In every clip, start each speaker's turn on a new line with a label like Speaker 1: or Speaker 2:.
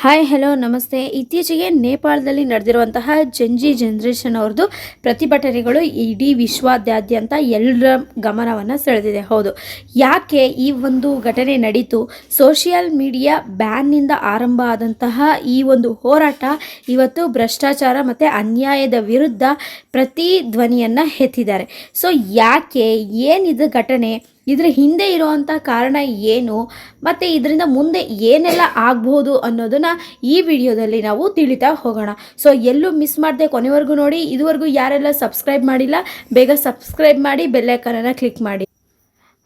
Speaker 1: Hi hello ನಮಸ್ತೆ. ಇತ್ತೀಚೆಗೆ ನೇಪಾಳದಲ್ಲಿ ನಡೆದಿರುವಂತಹ ಜಂಜಿ ಜನ್ರೇಷನ್ ಅವ್ರದ್ದು ಪ್ರತಿಭಟನೆಗಳು ಇಡೀ ವಿಶ್ವಾದ್ಯಾದ್ಯಂತ ಎಲ್ಲರ ಗಮನವನ್ನು ಸೆಳೆದಿದೆ. ಹೌದು. ಯಾಕೆ ಈ ಒಂದು ಘಟನೆ ನಡೀತು? ಸೋಷಿಯಲ್ ಮೀಡಿಯಾ ಬ್ಯಾನ್ನಿಂದ ಆರಂಭ ಆದಂತಹ ಈ ಒಂದು ಹೋರಾಟ ಇವತ್ತು ಭ್ರಷ್ಟಾಚಾರ ಮತ್ತು ಅನ್ಯಾಯದ ವಿರುದ್ಧ ಪ್ರತಿ ಧ್ವನಿಯನ್ನು ಎತ್ತಿದ್ದಾರೆ. ಸೊ ಯಾಕೆ? ಏನಿದು ಘಟನೆ? ಇದರ ಹಿಂದೆ ಇರುವಂಥ ಕಾರಣ ಏನು? ಮತ್ತು ಇದರಿಂದ ಮುಂದೆ ಏನೆಲ್ಲ ಆಗ್ಬೋದು ಅನ್ನೋದನ್ನು ಈ ವಿಡಿಯೋದಲ್ಲಿ ನಾವು ತಿಳಿತಾ ಹೋಗೋಣ. ಸೊ ಎಲ್ಲೂ ಮಿಸ್ ಮಾಡದೆ ಕೊನೆವರೆಗೂ ನೋಡಿ, ಇದುವರೆಗೂ ಯಾರೆಲ್ಲ ಸಬ್ಸ್ಕ್ರೈಬ್ ಮಾಡಿಲ್ಲ, ಬೇಗ ಸಬ್ಸ್ಕ್ರೈಬ್ ಮಾಡಿ ಬೆಲ್ಲೈಕನನ್ನು ಕ್ಲಿಕ್ ಮಾಡಿ.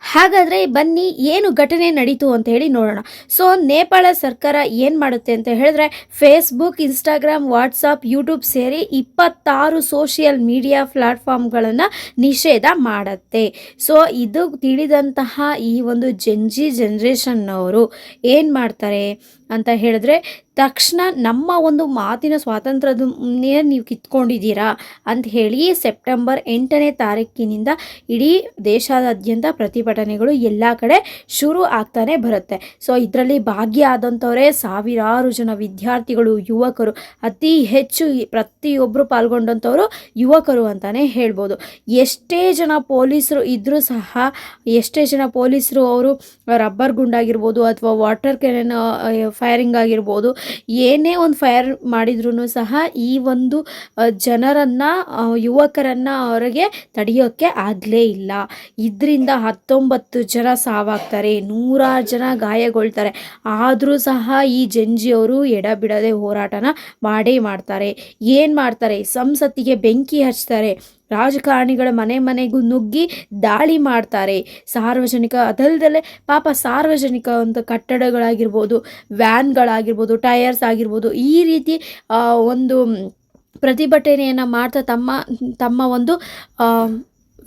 Speaker 1: ಹಾಗಾದರೆ ಬನ್ನಿ, ಏನು ಘಟನೆ ನಡೀತು ಅಂತ ಹೇಳಿ ನೋಡೋಣ. ಸೊ ನೇಪಾಳ ಸರ್ಕಾರ ಏನು ಮಾಡುತ್ತೆ ಅಂತ ಹೇಳಿದ್ರೆ ಫೇಸ್ಬುಕ್ ಇನ್ಸ್ಟಾಗ್ರಾಮ್ ವಾಟ್ಸಪ್ ಯೂಟ್ಯೂಬ್ ಸೇರಿ ಇಪ್ಪತ್ತಾರು ಸೋಷಿಯಲ್ ಮೀಡಿಯಾ ಪ್ಲಾಟ್ಫಾರ್ಮ್ಗಳನ್ನು ನಿಷೇಧ ಮಾಡುತ್ತೆ. ಸೊ ಇದು ತಿಳಿದಂತಹ ಈ ಒಂದು ಜೆನ್ಜಿ ಜನ್ರೇಷನ್ನವರು ಏನು ಮಾಡ್ತಾರೆ? ಅಂತ ಹೇಳಿದ್ರೆ, ತಕ್ಷಣ ನಮ್ಮ ಒಂದು ಮಾತಿನ ಸ್ವಾತಂತ್ರ್ಯದನ್ನೇ ನೀವು ಕಿತ್ಕೊಂಡಿದ್ದೀರಾ ಅಂತ ಹೇಳಿ ಸೆಪ್ಟೆಂಬರ್ ಎಂಟನೇ ತಾರೀಕಿನಿಂದ ಇಡೀ ದೇಶಾದ್ಯಂತ ಪ್ರತಿಭಟನೆಗಳು ಎಲ್ಲ ಕಡೆ ಶುರು ಆಗ್ತಾನೆ ಬರುತ್ತೆ. ಸೊ ಇದರಲ್ಲಿ ಭಾಗಿಯಾದಂಥವರೇ ಸಾವಿರಾರು ಜನ ವಿದ್ಯಾರ್ಥಿಗಳು, ಯುವಕರು, ಅತಿ ಹೆಚ್ಚು ಪ್ರತಿಯೊಬ್ಬರು ಪಾಲ್ಗೊಂಡಂಥವರು ಯುವಕರು ಅಂತಲೇ ಹೇಳ್ಬೋದು. ಎಷ್ಟೇ ಜನ ಪೊಲೀಸರು ಇದ್ದರೂ ಸಹ, ಎಷ್ಟೇ ಜನ ಪೊಲೀಸರು ಅವರು ರಬ್ಬರ್ ಗುಂಡಾಗಿರ್ಬೋದು ಅಥವಾ ವಾಟರ್ ಕ್ಯಾನನ್ ಫೈರಿಂಗ್ ಆಗಿರ್ಬೋದು, ಏನೇ ಒಂದು ಫೈರ್ ಮಾಡಿದ್ರೂ ಸಹ ಈ ಒಂದು ಜನರನ್ನು ಯುವಕರನ್ನು ಅವರಿಗೆ ತಡೆಯೋಕ್ಕೆ ಆಗಲೇ ಇಲ್ಲ. ಇದರಿಂದ ಹತ್ತೊಂಬತ್ತು ಜನ ಸಾವಾಗ್ತಾರೆ, ನೂರಾರು ಜನ ಗಾಯಗೊಳ್ತಾರೆ. ಆದರೂ ಸಹ ಈ ಜಂಜಿಯವರು ಎಡಬಿಡದೆ ಹೋರಾಟನ ಮಾಡೇ ಮಾಡ್ತಾರೆ. ಏನು ಮಾಡ್ತಾರೆ? ಸಂಸತ್ತಿಗೆ ಬೆಂಕಿ ಹಚ್ತಾರೆ. ರಾಜಕಾರಣಿಗಳ ಮನೆ ಮನೆಗೂ ನುಗ್ಗಿ ದಾಳಿ ಮಾಡ್ತಾರೆ. ಸಾರ್ವಜನಿಕ ಅದಲ್ದಲೆ ಪಾಪ ಸಾರ್ವಜನಿಕ ಒಂದು ಕಟ್ಟಡಗಳಾಗಿರ್ಬೋದು, ವ್ಯಾನ್ಗಳಾಗಿರ್ಬೋದು, ಟಯರ್ಸ್ ಆಗಿರ್ಬೋದು, ಈ ರೀತಿ ಒಂದು ಪ್ರತಿಭಟನೆಯನ್ನು ಮಾಡ್ತಾ ತಮ್ಮ ತಮ್ಮ ಒಂದು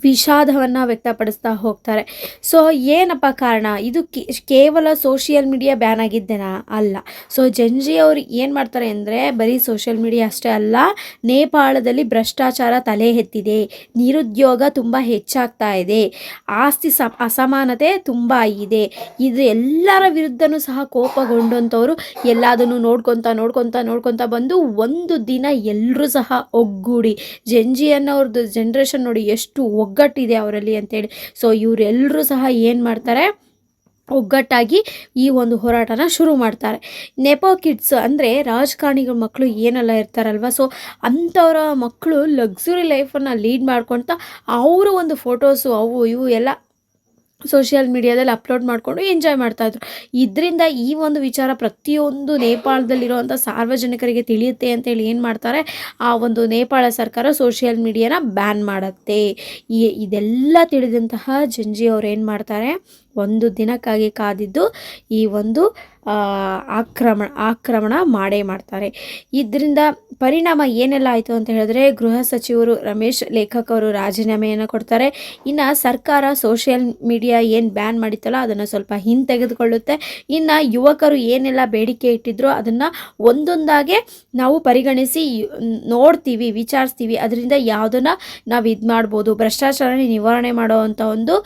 Speaker 1: ವಿಷಾದವನ್ನು ವ್ಯಕ್ತಪಡಿಸ್ತಾ ಹೋಗ್ತಾರೆ. ಸೊ ಏನಪ್ಪ ಕಾರಣ? ಇದು ಕೇವಲ ಸೋಷಿಯಲ್ ಮೀಡಿಯಾ ಬ್ಯಾನ್ ಆಗಿದ್ದೇನಾ? ಅಲ್ಲ. ಸೊ ಜಂಜಿ ಅವರು ಏನು ಮಾಡ್ತಾರೆ ಅಂದರೆ, ಬರೀ ಸೋಷಿಯಲ್ ಮೀಡಿಯಾ ಅಷ್ಟೇ ಅಲ್ಲ, ನೇಪಾಳದಲ್ಲಿ ಭ್ರಷ್ಟಾಚಾರ ತಲೆ ಎತ್ತಿದೆ. ನಿರುದ್ಯೋಗ ತುಂಬ ಹೆಚ್ಚಾಗ್ತಾ ಇದೆ. ಆಸ್ತಿ ಸ ಅಸಮಾನತೆ ತುಂಬ ಇದೆ. ಇದು ಎಲ್ಲರ ವಿರುದ್ಧನೂ ಸಹ ಕೋಪಗೊಂಡಂಥವ್ರು ಎಲ್ಲದನ್ನು ನೋಡ್ಕೊತ ನೋಡ್ಕೊತ, ನೋಡ್ಕೊತಾ ಬಂದು ಒಂದು ದಿನ ಎಲ್ಲರೂ ಸಹ ಒಗ್ಗೂಡಿ. ಜಂಜಿ ಅನ್ನೋರ್ದು ಜನ್ರೇಷನ್ ನೋಡಿ ಎಷ್ಟು ಒಗ್ಗಟ್ಟಿದೆ ಅವರಲ್ಲಿ ಅಂತೇಳಿ. ಸೊ ಇವರೆಲ್ಲರೂ ಸಹ ಏನು ಮಾಡ್ತಾರೆ? ಒಗ್ಗಟ್ಟಾಗಿ ಈ ಒಂದು ಹೋರಾಟನ ಶುರು ಮಾಡ್ತಾರೆ. ನೆಪೋ ಕಿಡ್ಸ್ ಅಂದರೆ ರಾಜಕಾರಣಿಗಳ ಮಕ್ಕಳು ಏನೆಲ್ಲ ಇರ್ತಾರಲ್ವ? ಸೊ ಅಂಥವರ ಮಕ್ಕಳು ಲಕ್ಸುರಿ ಲೈಫನ್ನು ಲೀಡ್ ಮಾಡ್ಕೊಳ್ತಾ ಅವರು ಒಂದು ಫೋಟೋಸು ಅವು ಇವು ಎಲ್ಲ ಸೋಷಿಯಲ್ ಮೀಡಿಯಾದಲ್ಲಿ ಅಪ್ಲೋಡ್ ಮಾಡಿಕೊಂಡು ಎಂಜಾಯ್ ಮಾಡ್ತಾಯಿದ್ರು ಇದರಿಂದ ಈ ಒಂದು ವಿಚಾರ ಪ್ರತಿಯೊಂದು ನೇಪಾಳದಲ್ಲಿರುವಂಥ ಸಾರ್ವಜನಿಕರಿಗೆ ತಿಳಿಯುತ್ತೆ ಅಂತೇಳಿ ಏನು ಮಾಡ್ತಾರೆ? ಆ ಒಂದು ನೇಪಾಳ ಸರ್ಕಾರ ಸೋಷಿಯಲ್ ಮೀಡಿಯಾನ ಬ್ಯಾನ್ ಮಾಡುತ್ತೆ. ಈ ಇದೆಲ್ಲ ತಿಳಿದಂತಹ ಜಂಜಿ ಅವ್ರು ಏನು ಮಾಡ್ತಾರೆ? ಒಂದು ದಿನಕ್ಕಾಗಿ ಕಾದಿದ್ದು ಈ ಒಂದು ಆಕ್ರಮಣ ಆಕ್ರಮಣ ಮಾಡೇ ಮಾಡ್ತಾರೆ. ಇದರಿಂದ ಪರಿಣಾಮ ಏನೆಲ್ಲ ಆಯಿತು ಅಂತ ಹೇಳಿದ್ರೆ ಗೃಹ ಸಚಿವರು ರಮೇಶ್, ಲೇಖಕ್ ಅವರು ರಾಜೀನಾಮೆಯನ್ನು ಕೊಡ್ತಾರೆ. ಇನ್ನು ಸರ್ಕಾರ ಸೋಷಿಯಲ್ ಮೀಡಿಯಾ ಏನು ಬ್ಯಾನ್ ಮಾಡಿತ್ತಲ್ಲ ಅದನ್ನು ಸ್ವಲ್ಪ ಹಿಂತೆಗೆದುಕೊಳ್ಳುತ್ತೆ. ಇನ್ನು ಯುವಕರು ಏನೆಲ್ಲ ಬೇಡಿಕೆ ಇಟ್ಟಿದ್ರು ಅದನ್ನು ಒಂದೊಂದಾಗೆ ನಾವು ಪರಿಗಣಿಸಿ ನೋಡ್ತೀವಿ, ವಿಚಾರಿಸ್ತೀವಿ. ಅದರಿಂದ ಯಾವುದನ್ನು ನಾವು ಇದು ಮಾಡ್ಬೋದು. ಭ್ರಷ್ಟಾಚಾರ ನಿವಾರಣೆ ಮಾಡುವಂಥ ಒಂದು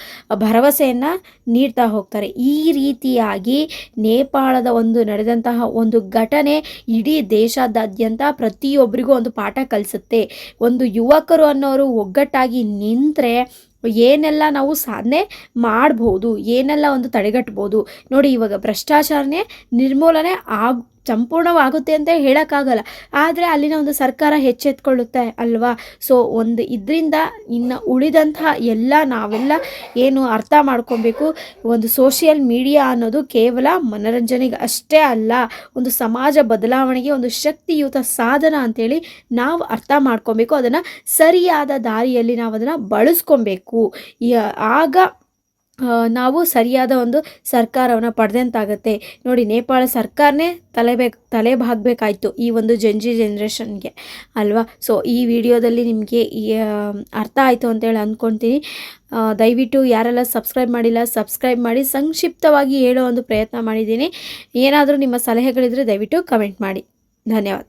Speaker 1: ಭರವಸೆಯನ್ನು ನೀಡ್ತಾ ಹೋಗ್ತಾರೆ. ಈ ರೀತಿಯಾಗಿ ನೇಪಾಳದ ಒಂದು ನಡೆದಂತಹ ಒಂದು ಘಟನೆ ಇಡೀ ದೇಶದಾದ್ಯಂತ ಪ್ರತಿಯೊಬ್ಬರಿಗೂ ಒಂದು ಪಾಠ ಕಲಿಸುತ್ತೆ. ಒಂದು ಯುವಕರು ಅನ್ನೋರು ಒಗ್ಗಟ್ಟಾಗಿ ನಿಂತರೆ ಏನೆಲ್ಲ ನಾವು ಸಾಧನೆ ಮಾಡ್ಬೋದು, ಏನೆಲ್ಲ ಒಂದು ತಡೆಗಟ್ಬೋದು. ನೋಡಿ ಇವಾಗ ಭ್ರಷ್ಟಾಚಾರನೇ ನಿರ್ಮೂಲನೆ ಆಗ ಸಂಪೂರ್ಣವಾಗುತ್ತೆ ಅಂತ ಹೇಳೋಕ್ಕಾಗಲ್ಲ. ಆದರೆ ಅಲ್ಲಿನ ಒಂದು ಸರ್ಕಾರ ಹೆಚ್ಚೆತ್ಕೊಳ್ಳುತ್ತೆ ಅಲ್ವಾ? ಸೊ ಒಂದು ಇದರಿಂದ ಇನ್ನು ಉಳಿದಂತಹ ಎಲ್ಲ ನಾವೆಲ್ಲ ಏನು ಅರ್ಥ ಮಾಡ್ಕೊಬೇಕು? ಒಂದು ಸೋಷಿಯಲ್ ಮೀಡಿಯಾ ಅನ್ನೋದು ಕೇವಲ ಮನರಂಜನೆಗೆ ಅಷ್ಟೇ ಅಲ್ಲ, ಒಂದು ಸಮಾಜ ಬದಲಾವಣೆಗೆ ಒಂದು ಶಕ್ತಿಯುತ ಸಾಧನ ಅಂತೇಳಿ ನಾವು ಅರ್ಥ ಮಾಡ್ಕೊಬೇಕು. ಅದನ್ನು ಸರಿಯಾದ ದಾರಿಯಲ್ಲಿ ನಾವು ಅದನ್ನು ಬಳಸ್ಕೊಬೇಕು ಆಗ ನಾವು ಸರಿಯಾದ ಒಂದು ಸರ್ಕಾರವನ್ನು ಪಡೆದಂತಾಗತ್ತೆ. ನೋಡಿ, ನೇಪಾಳ ಸರ್ಕಾರನೇ ತಲೆಬೇಕು ತಲೆ ಬಾಗಬೇಕಾಯ್ತು ಈ ಒಂದು ಜಂಜಿ ಜನ್ರೇಷನ್ಗೆ, ಅಲ್ವಾ? ಸೊ ಈ ವಿಡಿಯೋದಲ್ಲಿ ನಿಮಗೆ ಅರ್ಥ ಆಯಿತು ಅಂತೇಳಿ ಅಂದ್ಕೊತೀನಿ ದಯವಿಟ್ಟು ಯಾರೆಲ್ಲ ಸಬ್ಸ್ಕ್ರೈಬ್ ಮಾಡಿಲ್ಲ, ಸಬ್ಸ್ಕ್ರೈಬ್ ಮಾಡಿ, ಸಂಕ್ಷಿಪ್ತವಾಗಿ ಹೇಳೋ ಒಂದು ಪ್ರಯತ್ನ ಮಾಡಿದ್ದೀನಿ. ಏನಾದರೂ ನಿಮ್ಮ ಸಲಹೆಗಳಿದ್ದರೆ ದಯವಿಟ್ಟು ಕಮೆಂಟ್ ಮಾಡಿ. ಧನ್ಯವಾದ.